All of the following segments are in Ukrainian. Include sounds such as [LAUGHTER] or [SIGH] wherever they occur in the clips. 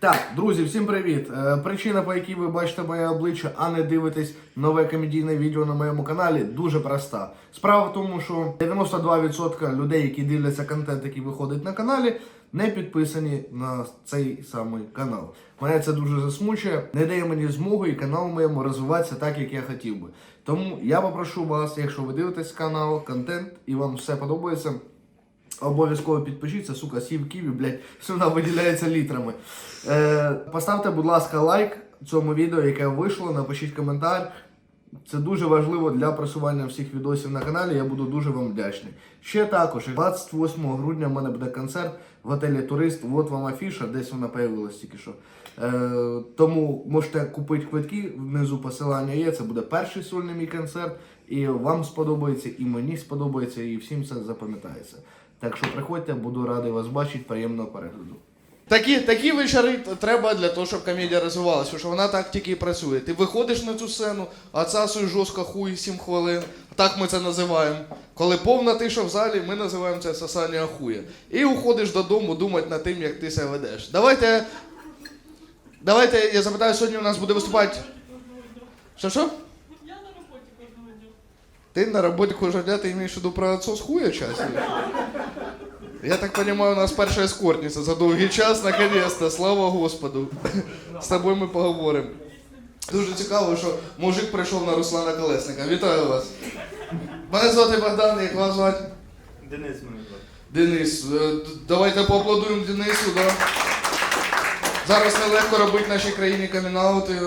Так, друзі, всім привіт! Е, Причина, по якій ви бачите моє обличчя, а не дивитесь нове комедійне відео на моєму каналі, дуже проста. Справа в тому, що 92% людей, які дивляться контент, який виходить на каналі, не підписані на цей самий канал. Мене це дуже засмучує, не дає мені змоги і каналу моєму розвиватися так, як я хотів би. Тому я попрошу вас, якщо ви дивитесь канал, контент і вам все подобається. Обов'язково підпишіться, сука, сів ківі, блядь, [LAUGHS] слюна виділяється літрами. Е, поставте, будь ласка, лайк цьому відео, яке вийшло, напишіть коментар. Це дуже важливо для просування всіх відосів на каналі. Я буду дуже вам вдячний. Ще також, 28 грудня в мене буде концерт в готелі Турист. От вам афіша, десь вона появилась тільки що. Е, тому можете купити квитки, внизу посилання є. Це буде перший сольний мій концерт. І вам сподобається, і мені сподобається, і всім це запам'ятається. Так що приходьте, буду радий вас бачити. Приємного перегляду. Такі, такі вечори треба для того, щоб комедія розвивалася, тому що вона так тільки і працює. Ти виходиш на цю сцену, отсасуєш жорстко хуй 7 хвилин. Так ми це називаємо. Коли повна тиша в залі, ми називаємо це сосання хуя. І уходиш додому думати над тим, як ти себе ведеш. Давайте. Давайте я запитаю, сьогодні у нас буде виступати. Що що? Я на роботі кожного дня. Ты на работе дня, ты имеешь в виду про отцов с хуя часть? Я так понимаю, у нас перша ескортниця за довгий час, наконец-то, слава Господу. З тобою ми поговоримо. Дуже цікаво, що мужик прийшов на Руслана Колесника. Вітаю вас. Мене звати Богдан, як вас звати? Денис мене звати. Денис. Е, Давайте поаплодуємо Денису, да? Зараз нелегко робити нашій країні камінаути. [LAUGHS]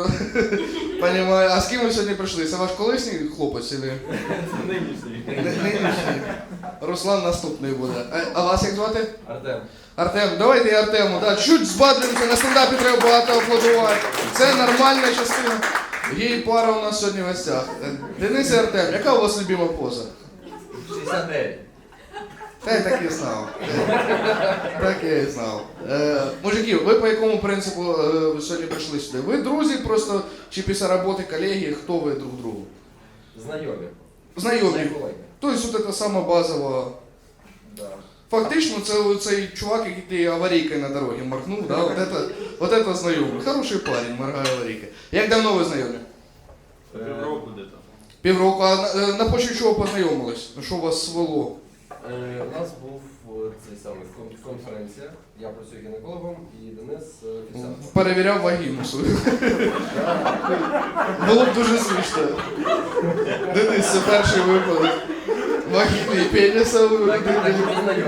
Понімаю. А з ким ви сьогодні прийшли? Це ваш колишній хлопець? Или? Це нинішній. Нинішній. Руслан наступний буде. А, а вас як звати? Артем. Артем, давайте і Артему. Да, чуть збадрюємося, на стендапі треба багато аплодувати. Це нормальна частина. Гей пара у нас сьогодні в гостях. Денис і Артем, яка у вас любима поза? 69. Та я так і знав. Так я і знав. Е, мужики, ви по якому принципу е, ви сьогодні прийшли сюди? Ви друзі просто чи після роботи колеги, хто ви друг другу? Знайомі. Знайомі. Колеги. Тобто, от це сама базова Да. Фактично, це цей чувак, який ти аварійкою на дорогі махнув, да? от, это, от это знайомий. Хороший парень, моргає аварійкою. Як давно ви знайомі? Півроку де там. Півроку. А на, е, на почві чого познайомились? Що вас свело? Е, У нас був е, цей самий кон- конференція. Я працюю гінекологом і Денис е, офіціантом. Перевіряв вагіну свою. [LAUGHS] Було б дуже смішно. Денис, це перший випадок. Вагіни і пеніса у Так, так людини.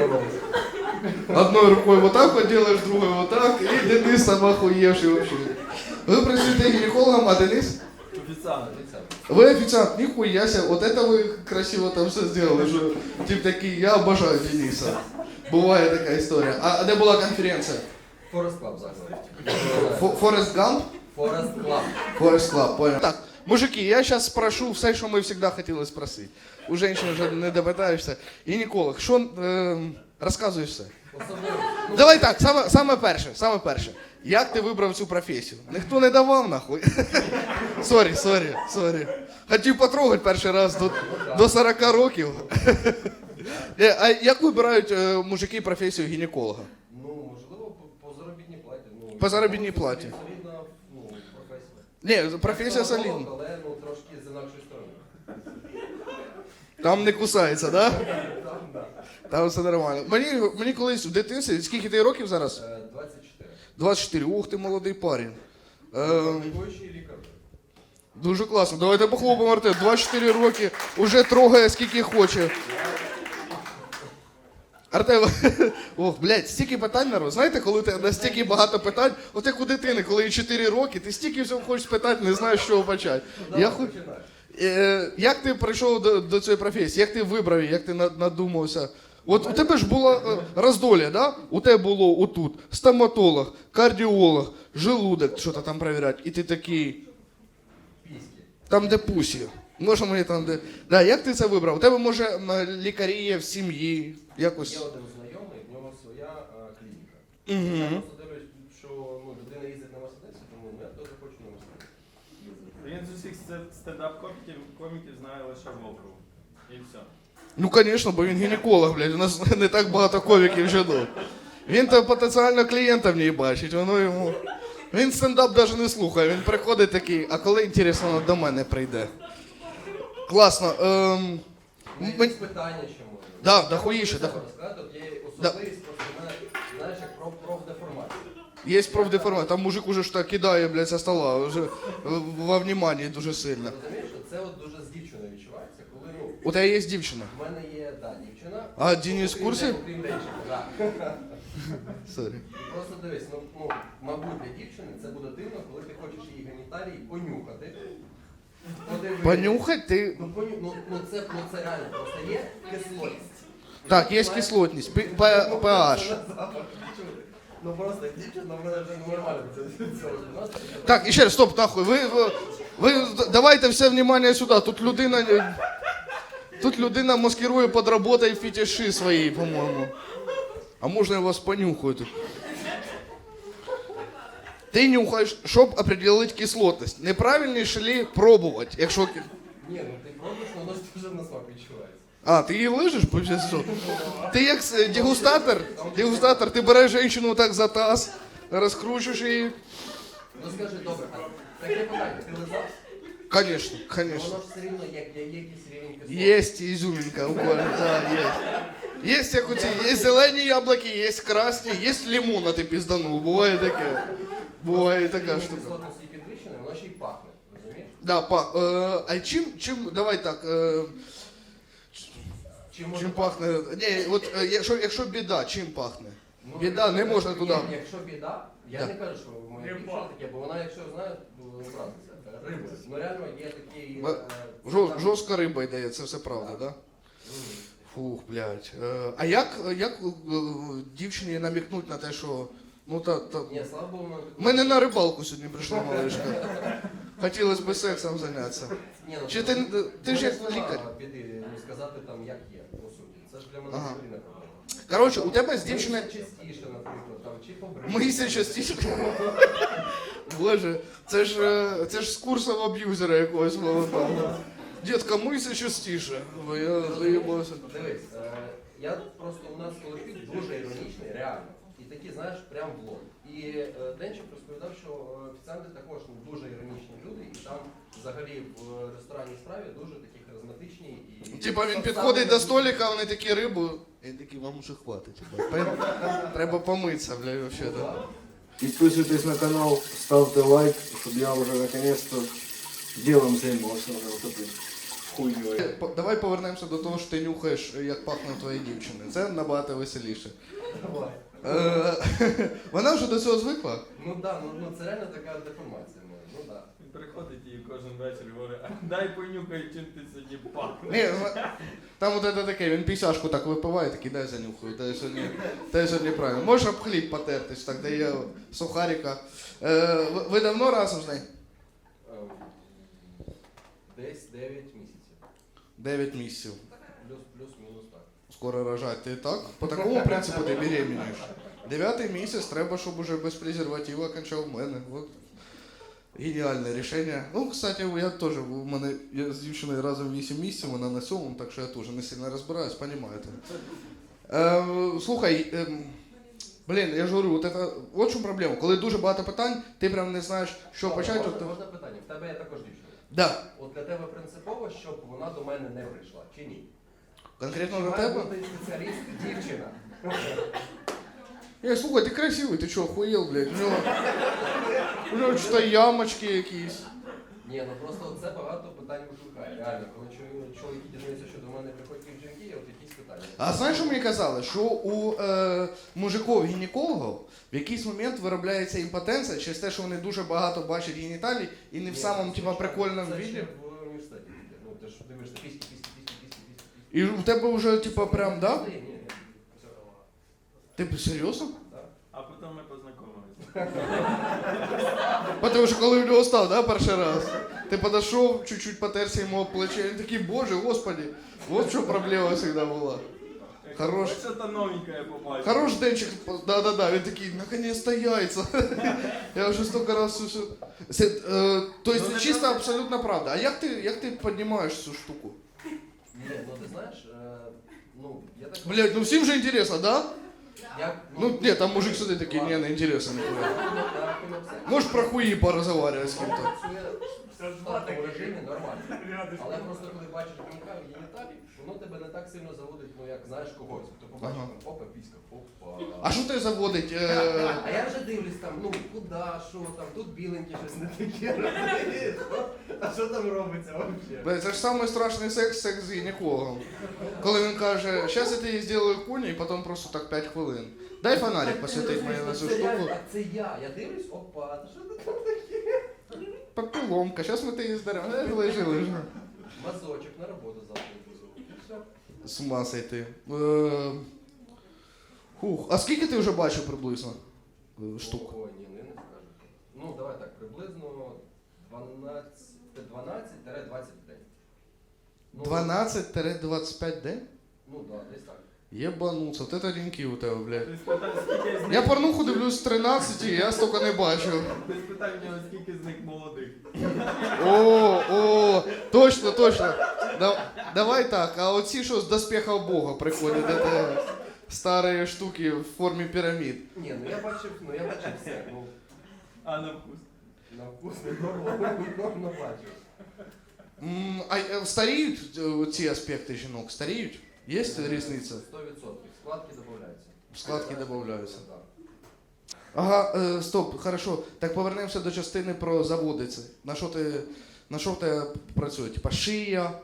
і. Одною рукою вот так вот другою вот так, і Денис там охуєвший вообще. Ви працюєте гінекологом, а Денис? Офіціант. Офіціант. Вы официант, нихуя себе, вот это вы красиво там все сделали, что тип такие, я обожаю Дениса. Буває така історія. А де була конференція? Форест Клаб заклад. Фо- Форест Гамп? Форест Клаб. Форест Клаб, понял. Так, мужики, я зараз спрошу все, що ми завжди хотіли спросити. У жінки вже не допитаєшся. Гінеколог, що е, розказуєш все? Особливо. Давай так, саме, саме перше, саме перше. Як ти вибрав цю професію? Ніхто не давав нахуй. Сорі, сорі, сорі. Хотів потрогати перший раз до, до 40 років. Е, А як вибирають е, мужики професію гінеколога? Ну, можливо, по, по заробітній платі. Ну, По заробітній платі. Солідна ну, професія. Ні, професія солідна. Але ну, трошки з інакшої сторони. Там не кусається, да? Там, да. Там все нормально. Мені, мені колись в дитинстві, скільки ти років зараз? Е, 24. 24. Ух ти молодий парень. Е, Дуже класно. Давайте похлопаємо Артем. 24 роки, уже трогає скільки хоче. Артем, [LAUGHS] ох, блядь, стільки питань народ. Знаєте, коли тебе настільки багато питань, от як у дитини, коли їй 4 роки, ти стільки всього хочеш спитати, не знаєш, з чого почати. Я хоч... Е, як ти прийшов до, до цієї професії? Як ти вибрав її? Як ти надумався? От у тебе ж було е, роздолля, да? У тебе було отут стоматолог, кардіолог, желудок, що то там перевіряти, і ти такий. Там, де пусі. Може мені там, де. Да, як ти це вибрав? У тебе може лікарі є в сім'ї. Якось. Є один знайомий, в нього своя а, клініка. Я Угу. просто дивлюсь, що ну, людина їздить на Мерседесі, тому я теж хочу на Мерседесі. Він з усіх стендап-коміків коміків знає лише Вовру. І все. Ну, звісно, бо він гінеколог, блядь. У нас [LAUGHS] не так багато ковіків жінок. Він то потенціально клієнта в ній бачить, воно йому. Він стендап навіть не слухає, він приходить такий, а коли інтересно, до мене прийде. Класно. Ем, Ну, м- якісь питання ще можна. Да, Я дохуїще, хочу доху- є особливість, просто в знаєш, як про профдеформація. Є профдеформація, там мужик уже ж так кидає, блядь, со стола, вже во вниманні дуже сильно. Розумієш, це от дуже з дівчиною відчувається, коли ну, У тебе є дівчина? в мене є да, дівчина. А Денис в курсі? Окрім денчика, так. [LAUGHS] Сорі. Просто дивись, ну, ну, мабуть, для дівчини це буде дивно, коли ти хочеш її геніталії понюхати. Подивитися. Понюхать ти. Ну, поню... ну, ну, це, ну це реально, просто є кислотність. Так, є кислотність, пі- П- pH. Ну просто дівчина в мене вже нормально це. Так, і ще раз, стоп, нахуй. Ви, ви, ви давайте все внимание сюди. Тут людина. Тут людина маскирує під роботою фетиші свої, по-моєму. А можна я вас понюхаю тут? Ти нюхаєш, щоб определити кислотність. Неправильніше ли пробувати, якщо. Ні, ну ти пробуєш, воно ж дуже на смак відчувається. А, ти її лижеш? по часу? Ти як е, дегустатор? Дегустатор, ти береш жінку так за таз, розкручуєш її. Ну скажи, добре, а таке питання, ти лизав? Конечно, Ну, конечно. Воно ж все рівно є, є, є якийсь рівень кислоти. Есть изюминка у Коли, да, есть. Есть як оці, є зелені яблуки, є красні, є лимон, а ти пізданув. Буває таке. Буває така Рівень штука. кислотності підвищений, воно ще й пахне, розумієш? Да, па, е, а чим, чим, давай так, е, Чи може чим пахне, ні, от е, якщо, якщо біда, чим пахне? Ну, Біда, не можна туди. Ні, Якщо біда, я Да. не кажу, що в моїй Риба. дівчина таке, бо вона, якщо знає, то образиться. Риби. Ну реально є такі. Ба- е, там- жорстка риба йде, це все правда, да? Фух, блядь. Е, а як, як е, дівчині намікнуть на те, що, ну та, та, Ні, слава Богу, ми Ми не на рибалку сьогодні прийшла малишка. Хотілося б сексом зайнятися. Ні, ну, Чи ти, ти ж як лікар? біди ну, сказати там, як є, по суті. Це ж для мене Ага. взагалі не проблема. Коротше, у тебе з дівчиною. Частіше, наприклад, там, чи побрити. Мийся частіше. [LAUGHS] Боже, це ж, е, це ж з курсом аб'юзера якогось молодого. Дітка, мийся частіше. Бо я заїбався. Дивись, е, я просто у нас колектив дуже іронічний, реально. І такі, знаєш, прям в лоб. І е, Денчик розповідав, що е, офіціанти також ну, дуже іронічні там взагалі в ресторанній справі дуже такі харизматичні і. Типа він підходить до столика, вони такі рибу. І такі, вам уже хватить. Треба, треба помитися, бля, вообще Ну, то. Підписуйтесь на канал, ставте лайк, щоб я вже наконец-то ділом займався вже отаким хуйньою. Давай повернемося до того, що ти нюхаєш, як пахне твоя дівчина. Це набагато веселіше. Давай. Е, [LAUGHS] Вона вже до цього звикла. Ну да, ну, ну це реально така деформація моя. Ну да. Приходить і кожен вечір говорить, «А дай понюхай, чим ти сьогодні пахнеш. Ні, ну, там от це таке, він пісяшку так випиває, такий дай занюхаю, дай сьогодні, дай сьогодні правильно. Можеш об хліб потертись, так дає сухарика. Е, ви- ви давно разом з нею? Ем, Десь 9 місяців. 9 місяців. Плюс, плюс-мінус так. Скоро рожать. Ти так? По такому принципу ти беременієш. Дев'ятий місяць треба, щоб уже без презерватива кончав в мене. От. Геніальне рішення. Ну, кстати, я теж, у мене я з дівчиною разом 8 місяців, вона на сьомому, так що я теж не сильно розбираюсь, розумієте. Е, слухай, ем, блін, я ж говорю, от, это, от в чому проблема. Коли дуже багато питань, ти прям не знаєш, що почати. Можна, ти- можна питання? В тебе є також дівчина. Да. От для тебе принципово, щоб вона до мене не прийшла, чи ні? Конкретно Чи на має тебе. бути спеціаліст дівчина? [LAUGHS] Я, слухай, ти красивий, ти чого, охуєл, блядь? У нього, у нього що ямочки якісь. Ні, ну просто це багато питань викликає. Реально, коли чоловіки дізнаються, що до мене приходять жінки, от якісь питання. А знаєш, що мені казали? Що у е, мужиків гінекологів в якийсь момент виробляється імпотенція через те, що вони дуже багато бачать геніталій і не в самому типа прикольному віді. ще в університеті. Ну, ти ж дивишся піськи, піськи, піськи, піськи, піськи. І у тебе вже типа прям, да? Ні. Ти б серйозно? А потім ми познайомилися. Тому що коли в нього став, да, перший раз. Ти подошов, чуть-чуть потерся йому об плече, він такий, боже, господи, от що проблема завжди була. Хорош. Ось це новеньке я побачив. Хорош денчик, да-да-да, він такий, наконец-то яйца. [LAUGHS] Я вже столько раз все. Це, е, то есть Ну, не чисто просто- абсолютно правда. А як ти, як ти піднімаєш цю штуку? Ні, ну ти знаєш, е, ну, я так... Блять, ну всім же інтересно, да? Ну, ні, там мужик сидить такий, ні, не інтересно, ніхуя. Можеш про хуї порозговаривати з ким-то. В режимі нормально. Але просто коли бачиш геніталії, геніталії, воно тебе не так сильно заводить, ну як знаєш когось. То побачиш Ага. там, опа, піська, опа. А що тебе заводить? Е, А я вже дивлюсь там, ну куди, що там, тут біленьке щось не таке. розумієш? А що там робиться взагалі? Бля, Це ж самий страшний секс, секс з гінекологом. Коли він каже, зараз я тобі зроблю куню, і потім просто так 5 хвилин. Дай фонарик посвятить мені на цю штуку. А це я. Я дивлюсь, опа, та що ти там таке? Попіломка, зараз ми тебе здаримо. Е, Лежи, лежи. Мазочок на роботу завтра везу. З ума сойти. Е, Хух, а скільки ти вже бачив приблизно е, штук? О, ні, не, не скажу. Ну, давай так, приблизно 12 12-20 день. Ну, 12-25 день? Ну, да, десь так. Єбануться, от це рінки у тебе, блядь. Ти спитай, скільки з них... Я порнуху дивлюсь з 13, і я стільки не бачив. Ти спитай в нього, скільки з них молодих. О, о, точно, точно. Да, давай так, а оці що з доспехов Бога приходять, це старі штуки в формі пірамід. Ні, ну я бачив, ну я бачив все. Ну, А на вкус. на вкус не бачив. М, А е, старіють е, ці аспекти жінок? Старіють? Є різниця? 100%. Складки додаються. Складки додаються. Ага, е, стоп, хорошо. Так повернемося до частини про заводиці. На що ти на що тебе працює? Типа шия,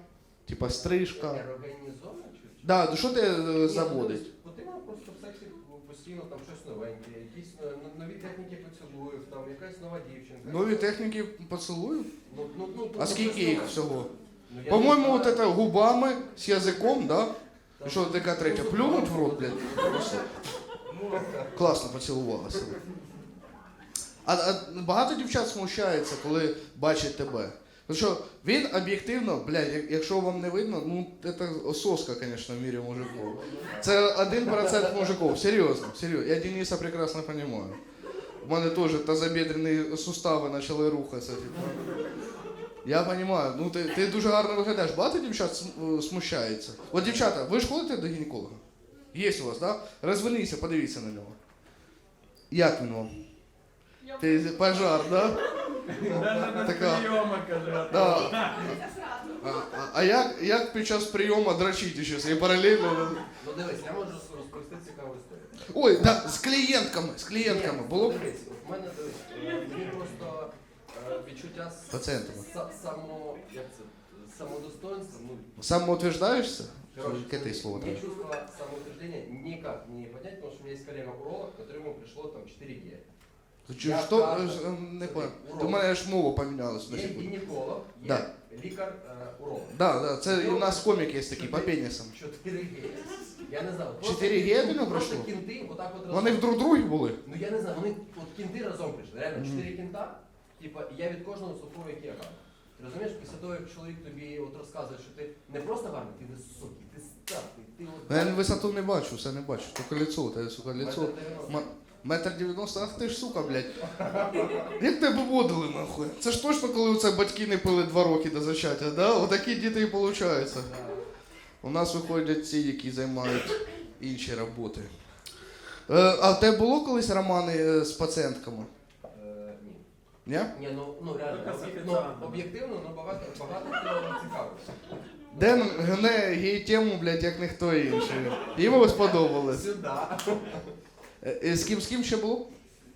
типа стрижка. Чи? чи? Да, що ти е, заводить? ну, Потрібно просто в сексі постійно там щось новеньке, якісь е, ну, нові техніки поцілуїв, там якась нова дівчинка. Нові техніки поцілую? Ну, ну, ну, А ну, скільки щось їх нове. всього? Ну, я По-моєму, знаю. губами з язиком, да? Що така третя? Плюнуть в рот, блядь? Класно поцілувалася. А, а багато дівчат смущається, коли бачать тебе. Тому що він об'єктивно, блядь, якщо вам не видно, ну це соска, звісно, в мірі мужиків. Це 1% мужиків, серйозно, серйозно. Я Дениса прекрасно розумію. У мене теж тазобедрені сустави почали рухатися. Я розумію, ну ти, ти дуже гарно виглядаєш. Багато дівчат е, смущається. От дівчата, ви ж ходите до гінеколога? Є у вас, так? Да? Розверніться, подивіться на нього. Як він вам? Ти пожар, да? Даже на Така. Да. А, а, а як, як під час прийому дрочити щось? І паралельно. Ну дивись, я можу розповісти цікаву історію. Ой, да, з клієнтками, з клієнтками. Було. Дивись, в мене дивись, е, мені просто відчуття с- Пацієнтами. са- само, як це, самодостоинства, ну, Самоутверждаєшся? короче, Яке слово мне чувство самоутверждения никак не поднять, потому что у меня есть коллега-уролог, которому пришло там 4 Г. Чи Я що? кажу, Е, Не понял. урок. До мене ж мова помінялась на Є секунду. гінеколог, є Да. лікар-уролог. Да, да, це у нас комік є такий по пенісам. 4 Г. Я не знаю. 4 Г до нього Просто прийшло? кінти отак от Вони разом. в друг другі були? Ну я не знаю, вони от кінти разом прийшли. Реально, Мгм. 4 кінта, типа, я від кожного слухаю, який я гарний. Ти розумієш, після того, як чоловік тобі от розказує, що ти не просто гарний, ти високий, ти статний, ти от... Я висоту не бачу, все не бачу. Тільки лицо, та сука, лицо. Метр дев'яносто. М- Метр дев'яносто, ах ти ж сука, блядь. Як тебе водили, нахуй? Це ж точно, коли у це батьки не пили два роки до зачаття, да? Отакі діти і виходять. У нас виходять ті, які займають інші роботи. Е, а в тебе було колись романи е, з пацієнтками? Ні. Ну, ну реально, об'єк- ну, об'єктивно, ну багато, багато хто цікавився. Ден гне гей-тему, блядь, як ніхто інший. Йому сподобалось. Сюди. Е, е, З ким, з ким ще було?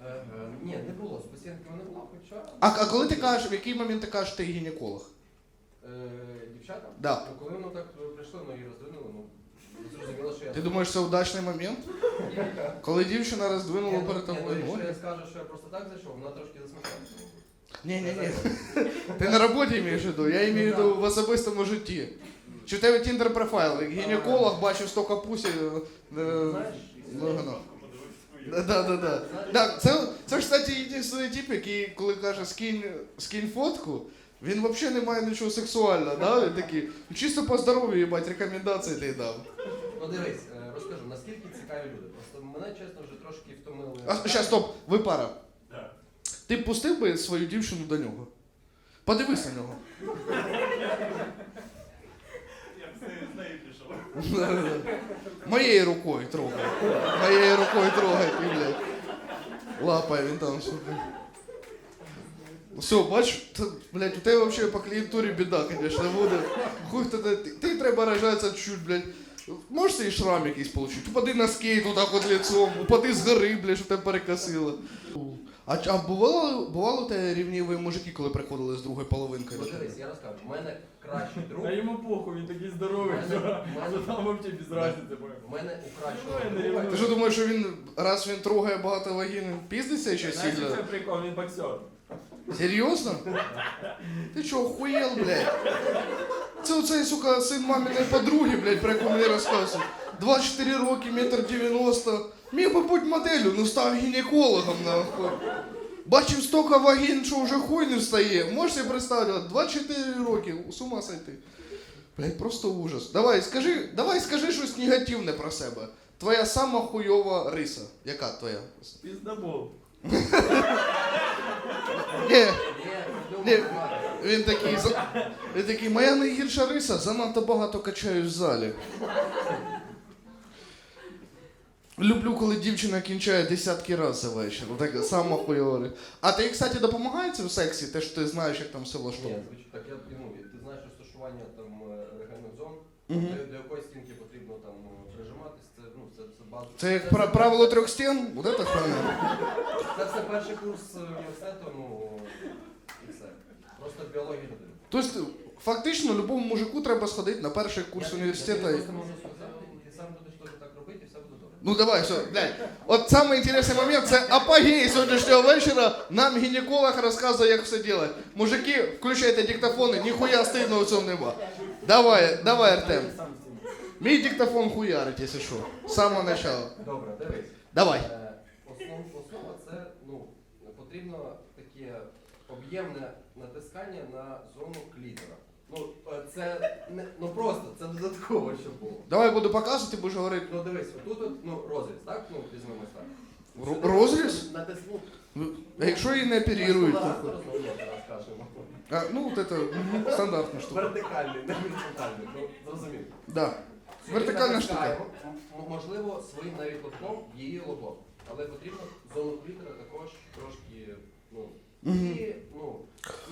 Е, е, Ні, не було, з пацієнтками не було, хоча А, а коли ти кажеш, в який момент ти кажеш, ти гінеколог? е, дівчата, Да. ну, коли воно так прийшло, ну і ну зрозуміло, що я. Ти думаєш, це удачний момент? [LAUGHS] Коли дівчина роздвинула ну, перед ну, тобою якщо ноги? я скажу, що я просто так зайшов, вона трошки засміхається. Ні, ні, ні. [LAUGHS] Ти на роботі маєш в виду, я маю в виду в особистому житті. Чи в тебе тіндер профайл? Гінеколог бачив стільки пусі. е, е, Знаєш, ну, ну. Да, да, да, да. Да, це, це ж, кстати, єдиний тип, який, коли каже скинь, скинь фотку, він взагалі не має нічого сексуального, да? Він такий, «Ну, чисто по здоров'ю, їбать, рекомендації ти дав. Ну дивись, е, розкажу, наскільки цікаві люди. Просто мене, чесно, вже трошки втомили. А щас, стоп, ви пара. Да. Ти б пустив би свою дівчину до нього? Подивись на нього. Я б з нею- з нею пішов. [LAUGHS] Моєю рукою трогай. Моєю рукою трогай, ти, блядь. Лапає він там, сука. Все, бач, та, блядь, у тебе вообще по клієнтурі біда, конечно, буде. Хуй ти, ти, ти треба рожатися чуть, блядь. Можеш цей шрам якийсь получить? Упади на скейт отак от лицом, упади з гори, блядь, щоб тебе перекосило. А, а бувало, бувало у тебе рівніві мужики, коли приходили з другої половинки? Ну, дивись, я розкажу. У мене кращий друг. А йому похуй, він такий здоровий, Мене- що мене- що там взагалі без разниці. В мене у кращого Ну, я не друга. Ти що думаєш, що він, раз він трогає багато вагін, піздиться ще Знаєш, сильно? це прикол, він боксер. Серйозно? Ти чо, охуєл, блядь? Це оцей, сука, син маминої подруги, блядь, про яку мені розказують. 24 роки, метр 90. Міг би бути моделлю, ну став гінекологом, нахуй. Бачив стільки вагін, що вже хуй не встає. Собі представити, 24 роки, з ума сойти. Блядь, просто ужас. Давай, скажи, давай скажи щось негативне про себе. Твоя сама хуйова риса. Яка твоя? Піздабол. [LAUGHS] Ні, Ні. Він такий, за- він такий, моя найгірша риса, занадто багато качаю в залі. Люблю, коли дівчина кінчає десятки разів за вечір. Так само хуйова. А ти, кстати, допомагає це в сексі? Те, що ти знаєш, як там село Ні, звичайно, так я ну, ти знаєш розташування там е, зон, Мгм. до, до якої стінки потрібно там прижиматись, це, ну, це, це база. Це як пра- правило трьох стін? Вот это правильно. Це все перший курс е, університету, ну і все. Просто біологія не даю. Тобто, фактично, любому мужику треба сходити на перший курс Я- університету. Я і- тобі просто можу сказати, і ти сам будеш теж так робити, і все буде добре. Ну давай, все, блядь. От самый интересный момент, це апогей сьогоднішнього вечора. Нам гінеколог розказує, як все делать. Мужики, включайте диктофони, ніхуя стидного в цьому нема. Давай, давай, Артем. Мій диктофон хуярить, якщо що. З самого начала. Добре, дивись. Давай. Е, Основ, основа це ну, потрібно таке об'ємне натискання на зону клітора. Ну, е, це не ну просто це додатково, щоб було. Давай буду показувати, будеш говорити. Ну дивись, отут от, ну, розріз, так? Ну, візьмемо так. Ро- Сюди розріз? Натисну. А якщо її не оперують, то... Зараз скажемо. А, ну, от це мгм, стандартна штука. Вертикальний, не горизонтальний. Ну, зрозумів. Да. Вертикальна штука. м- можливо, своїм навіть лотком її лобом. Але потрібно зону клітера також трошки, ну, Мгм. і, ну,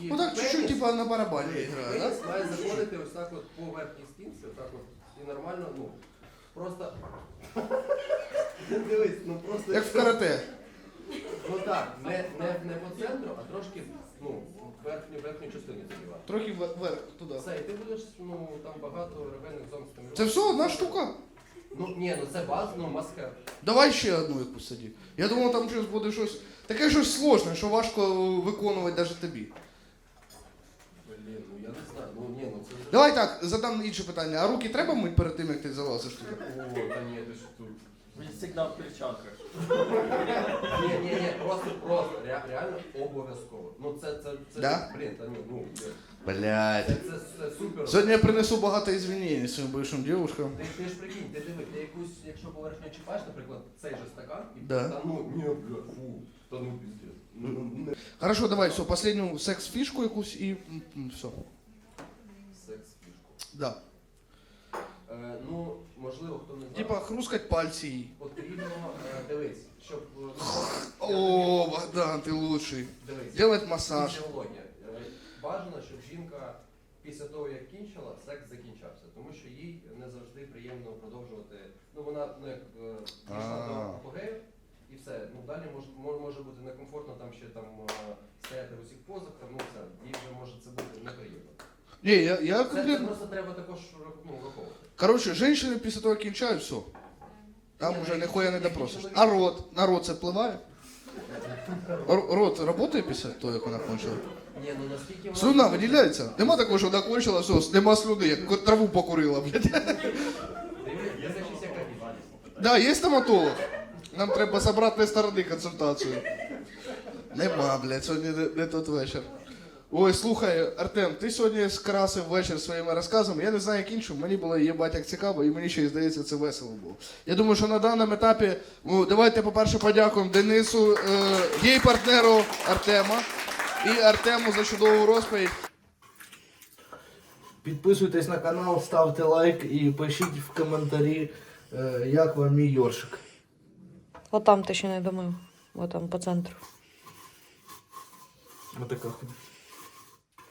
і Ну так, чуть-чуть, пеніс- типа на барабані грає, да? Пеніс має заходити ось так от по верхній стінці, отак от, і нормально, ну, просто... [LAUGHS] Дивись, ну просто... Як в карате. Ну так, не, не, не по центру, а трошки, ну, в верхню, верхню частину задівати. Трохи ве- вверх туди. Все, і ти будеш, ну, там багато ревенних зон стимулювати. Це все одна штука. Ну, ні, ну це баз, ну, маска. Давай ще одну якусь саді. Я думав, там щось буде щось. Таке щось сложне, що важко виконувати навіть тобі. Блін, ну я не знаю, ну, ні, ну це... Давай так, задам інше питання. А руки треба мити перед тим, як ти залазиш туди? О, та ні, ти ж тут. Він завжди в перчатках. Ні, ні, ні, просто, просто, ре, реально обов'язково. Ну це, це, це, Да? блін, та ні, ну, Блядь. це, це, це супер. Сьогодні я принесу багато ізвинень своїм бившим дівчинкам. Ти, ти ж прикинь, ти диви, ти якусь, якщо поверхню чіпаєш, наприклад, цей же стакан, і Да. та ну, ні, бля, фу, та ну піздець. Ну, ну, не. Хорошо, давай, все, последню секс-фішку якусь і м, м, все. Секс фішку. Да. Е, ну, можливо, хто не знає. Типа хрускать пальці їй. Потрібно, е, дивись, щоб... е, ну, О, Богдан, ти лучший. Дивись. Делать масаж. Фізіологія. Е, Бажано, щоб жінка після того, як кінчила, секс закінчався, тому що їй не завжди приємно продовжувати. Ну вона ну, як е, дійшла до А. апогею, і все. Ну далі може, мо- може бути некомфортно там ще там е, стояти в усіх позах, там, ну все, їй вже може це бути неприємно. Ні, я, я Це, це конкретно. просто треба також ну, враховувати. Короче, женщини після того як кінчають, все. Там Ні, уже ну, ніхуя не які допросиш. чоловіки- А рот? На рот це впливає? Р- Рот працює після того, як вона кончила? Ні, ну наскільки вона... Слюна виділяється? Нема такого, що вона кончила, все, нема слюни, як ко- траву покурила, блядь. Дивлячись, яка кількість. Да, є стоматолог. Нам треба з обратної сторони консультацію. Нема, блядь, сьогодні не, не тот вечір. Ой, слухай, Артем, ти сьогодні скрасив вечір своїми розказами. Я не знаю, як іншим. Мені було їбать як цікаво, і мені ще й здається, це весело було. Я думаю, що на даному етапі, ну, давайте, по-перше, подякуємо Денису, е, гей-партнеру Артема і Артему за чудову розповідь. Підписуйтесь на канал, ставте лайк і пишіть в коментарі, е, як вам мій йоршик. Отам ти ще не домив. Отам по центру. Отака хуйня.